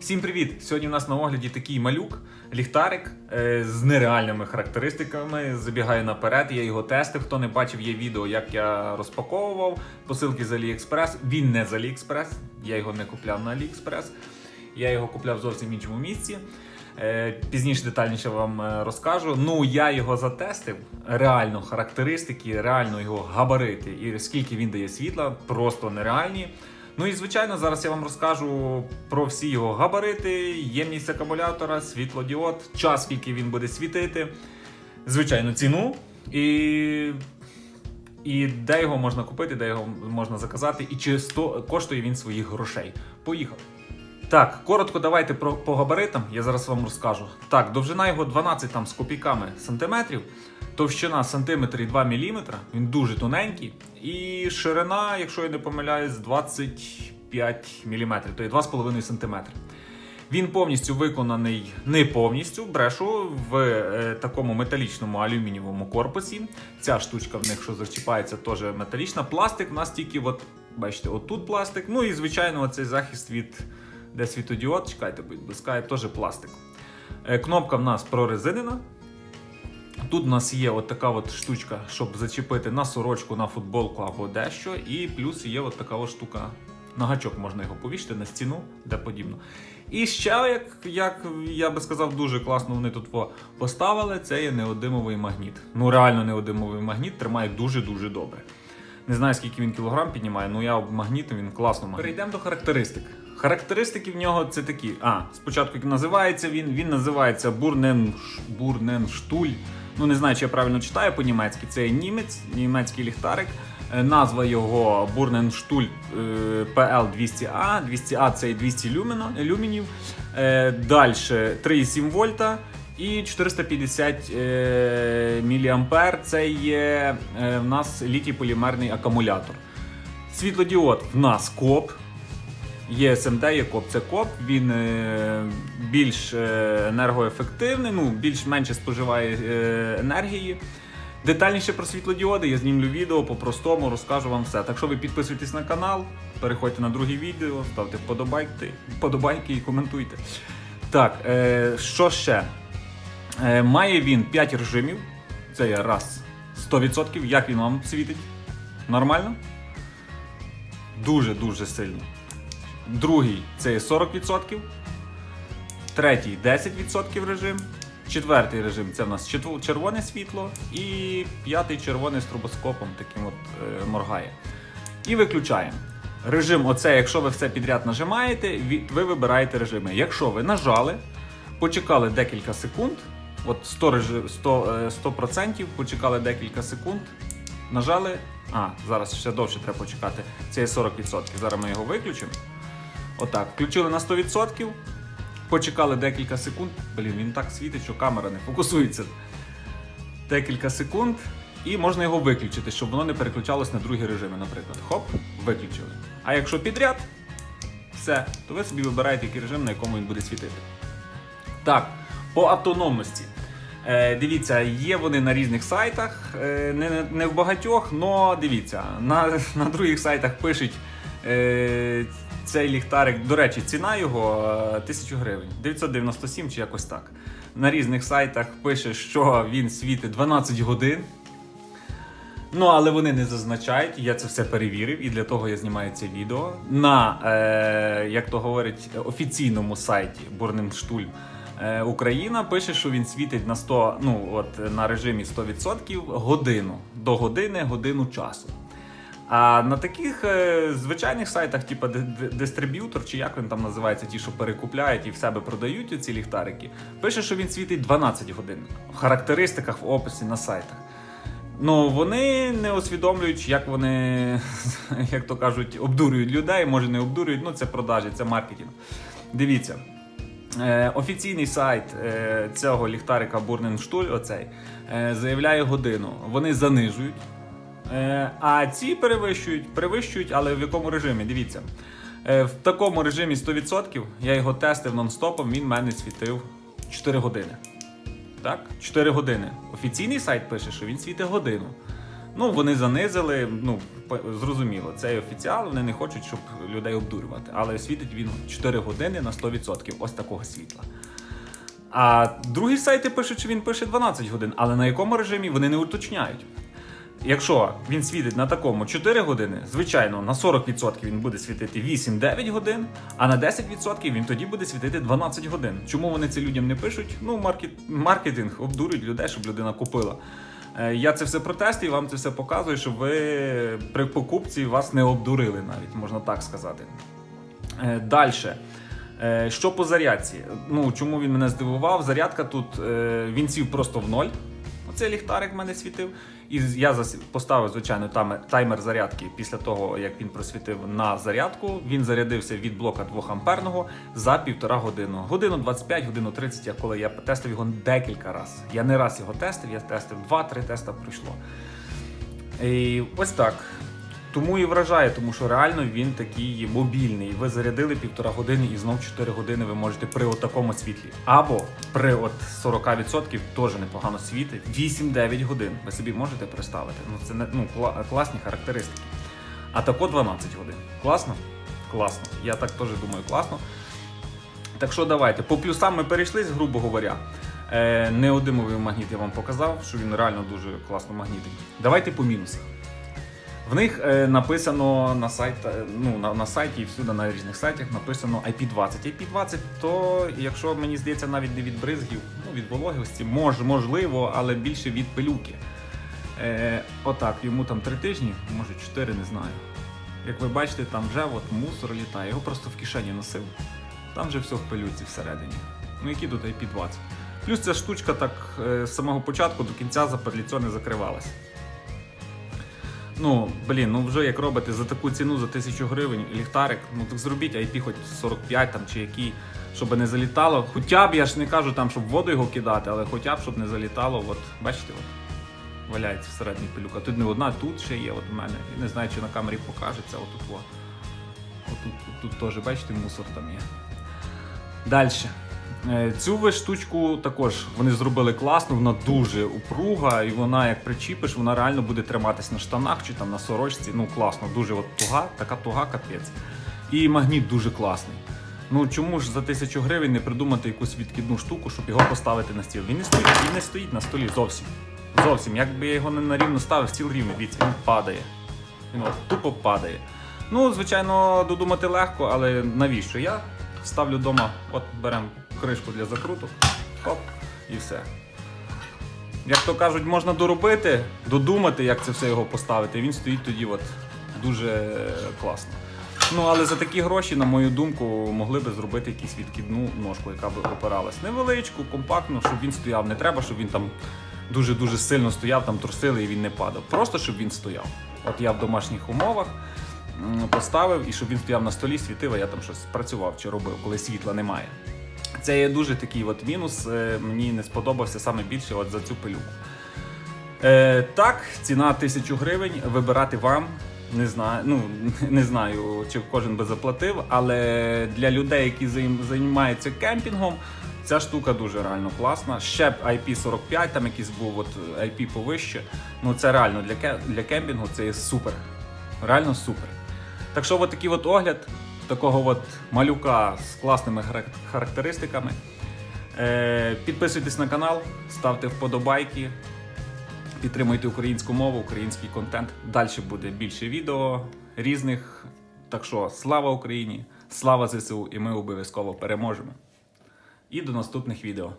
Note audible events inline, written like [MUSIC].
Всім привіт! Сьогодні у нас на огляді такий малюк, ліхтарик е, з нереальними характеристиками. Забігаю наперед, я його тестив. Хто не бачив, є відео, як я розпаковував. Посилки з AliExpress. Він не з AliExpress, я його не купляв на AliExpress. Я його купляв зовсім в іншому місці. Е, Пізніше детальніше вам е, розкажу. Ну, я його затестив. Реально характеристики, реально його габарити і скільки він дає світла, просто нереальні. Ну і звичайно, зараз я вам розкажу про всі його габарити, ємність акумулятора, світлодіод, час, скільки він буде світити, звичайно, ціну і. І де його можна купити, де його можна заказати, і чи сто коштує він своїх грошей. Поїхали. Так, коротко давайте про по габаритам. Я зараз вам розкажу. Так, довжина його 12 там з копійками сантиметрів, товщина сантиметр і 2 мм, він дуже тоненький. І ширина, якщо я не помиляюсь, 25 мм, то є 2,5 см. Він повністю виконаний не повністю, брешу в е, такому металічному алюмінієвому корпусі. Ця штучка в них, що зачіпається, теж металічна. Пластик в нас тільки, от, бачите, отут пластик. Ну і звичайно, оцей захист від де світодіод, чекайте, будь блискає, теж пластик. Е, Кнопка в нас прорезинена. Тут у нас є от така от штучка, щоб зачепити на сорочку, на футболку або дещо. І плюс є от така от штука. На гачок можна його повісити на стіну, де подібно. І ще, як, як я би сказав, дуже класно вони тут поставили, це є неодимовий магніт. Ну реально неодимовий магніт тримає дуже-дуже добре. Не знаю, скільки він кілограм піднімає, але я об він класно магніт. Перейдемо до характеристик. Характеристики в нього це такі. А, спочатку називається він. Він називається Бурнен, Бурненштуль. Ну, не знаю, чи я правильно читаю по-німецьки. Це німець, німецький ліхтарик. Е, Назва його Бурненштуль PL200A. 200A це і 200 люміна, люмінів. Далі 3,7 вольта. І 450 е, мА це є е, в нас літій полімерний акумулятор. Світлодіод в нас коп. Є СМД, є коп. Це коп. Він е, більш е, енергоефективний, ну, більш-менше споживає е, енергії. Детальніше про світлодіоди я знімлю відео по-простому, розкажу вам все. Так що ви підписуйтесь на канал, переходьте на друге відео, ставте вподобайки, вподобайки і коментуйте. Так, е, що ще? Е, має він 5 режимів. Це є раз 100%. Як він вам світить? Нормально? Дуже-дуже сильно. Другий це 40%. Третій 10% режим. Четвертий режим це в нас червоне світло. І п'ятий червоний з трубоскопом таким от е, моргає. І виключаємо. Режим, оце, якщо ви все підряд нажимаєте, ви вибираєте режими. Якщо ви нажали, почекали декілька секунд, от 100, режим, 100, е, 100% почекали декілька секунд, нажали. А, зараз ще довше треба почекати. Це є 40%. Зараз ми його виключимо. Отак, включили на 100%, почекали декілька секунд. Блін, він так світить, що камера не фокусується. Декілька секунд, і можна його виключити, щоб воно не переключалось на другі режими, наприклад. Хоп, виключили. А якщо підряд, все, то ви собі вибираєте, який режим, на якому він буде світити. Так, по автономності. Е, дивіться, є вони на різних сайтах, е, не, не- в багатьох, але дивіться, на, [LAUGHS] на других сайтах пишуть цей ліхтарик. До речі, ціна його е, 1000 гривень, 997 чи якось так. На різних сайтах пише, що він світить 12 годин. Ну, але вони не зазначають, я це все перевірив, і для того я знімаю це відео. На, е, як то говорять, офіційному сайті Бурненштуль е, Україна пише, що він світить на 100, ну, от, на режимі 100% годину, до години, годину часу. А на таких е, звичайних сайтах, типу ди- ди- дистриб'ютор, чи як він там називається, ті, що перекупляють і в себе продають ці ліхтарики, пише, що він світить 12 годин в характеристиках, в описі на сайтах. Ну, вони не усвідомлюють, як вони, [LAUGHS] як то кажуть, обдурюють людей, може не обдурюють, ну це продажі, це маркетинг. Дивіться. Е, офіційний сайт е, цього ліхтарика Бурненштуль, оцей, е, заявляє годину. Вони занижують. Е, а ці перевищують, перевищують, але в якому режимі? Дивіться. Е, в такому режимі 100% я його тестив нон-стопом, він мене світив 4 години. Так, 4 години. Офіційний сайт пише, що він світить годину. Ну, вони занизили, ну, зрозуміло, це офіціал, вони не хочуть, щоб людей обдурювати. Але світить він 4 години на 100% ось такого світла. А другі сайти пишуть, що він пише 12 годин, але на якому режимі вони не уточняють. Якщо він світить на такому 4 години, звичайно, на 40% він буде світити 8-9 годин, а на 10% він тоді буде світити 12 годин. Чому вони це людям не пишуть? Ну, маркет, маркетинг обдурюють людей, щоб людина купила. Е, Я це все протестую, вам це все показую, щоб ви при покупці вас не обдурили навіть, можна так сказати. Далі. Що по зарядці? Ну, чому він мене здивував? Зарядка тут е, він сів просто в ноль. Оцей ліхтарик в мене світив. І я поставив, звичайно, таймер, зарядки після того, як він просвітив на зарядку. Він зарядився від блока 2 амперного за півтора годину. Годину 25, годину 30, я коли я тестив його декілька разів. Я не раз його тестив, я тестив 2-3 теста пройшло. І ось так. Тому і вражає, тому що реально він такий мобільний. Ви зарядили півтора години і знов 4 години ви можете при от світлі. Або при от 40% теж непогано світить. 8-9 годин. Ви собі можете представити. Ну це не ну, кла- класні характеристики. А тако 12 годин. Класно? Класно. Я так теж думаю, класно. Так що давайте. По плюсам ми перейшлись, грубо говоря. Е, неодимовий магніт я вам показав, що він реально дуже класно магнітить. Давайте по мінусах. В них е, написано на сайт, е, ну, на, на сайті і всюди на різних сайтах написано IP20. IP20, то якщо мені здається, навіть не від бризгів, ну від вологості, мож, можливо, але більше від пилюки. Е, отак, йому там три тижні, може чотири, не знаю. Як ви бачите, там вже от мусор літає, його просто в кишені носив. Там вже все в пилюці всередині. Ну які тут IP20. Плюс ця штучка так е, з самого початку до кінця западліцьо не закривалася. Ну, блін, ну вже як робите за таку ціну за тисячу гривень ліхтарик, ну так зробіть IP хоч 45 там чи який, щоб не залітало. Хоча б я ж не кажу там, щоб воду його кидати, але хоча б щоб не залітало. От бачите, от валяється всередині пилюка. Тут не одна, тут ще є. От у мене. Я не знаю, чи на камері покажеться. Отут. О. Отут, тут, тут теж, бачите, мусор там є. Далі. Е, Цю ви штучку також вони зробили класно, вона дуже упруга, і вона, як причіпиш, вона реально буде триматись на штанах чи там на сорочці. Ну класно, дуже от туга, така туга капець. І магніт дуже класний. Ну чому ж за тисячу гривень не придумати якусь відкидну штуку, щоб його поставити на стіл? Він не стоїть, він не стоїть на столі зовсім. Зовсім. Якби я його не на рівно ставив, стіл рівний, дивіться, він падає. Він от тупо падає. Ну, звичайно, додумати легко, але навіщо? Я ставлю вдома, от беремо кришку для закруток, хоп, і все. Як то кажуть, можна доробити, додумати, як це все його поставити. Він стоїть тоді от дуже класно. Ну, але за такі гроші, на мою думку, могли би зробити якусь відкидну ножку, яка би опиралась. Невеличку, компактну, щоб він стояв. Не треба, щоб він там дуже-дуже сильно стояв, там трусили і він не падав. Просто щоб він стояв. От я в домашніх умовах поставив і щоб він стояв на столі, світив, а я там щось працював чи робив, коли світла немає. Це є дуже такий от мінус. е, Мені не сподобався саме більше от за цю пилюку. Е, так, ціна 1000 гривень. Вибирати вам. Не знаю, ну [LAUGHS] не знаю, чи кожен би заплатив, але для людей, які займаються кемпінгом, ця штука дуже реально класна. Ще б IP45, там якийсь був от IP повище. Ну це реально для, для кемпінгу це є супер. Реально супер. Так що, от такий от огляд такого от малюка з класними характеристиками. Е, підписуйтесь на канал, ставте вподобайки, підтримуйте українську мову, український контент. Далі буде більше відео різних. Так що слава Україні, слава ЗСУ, і ми обов'язково переможемо. І до наступних відео.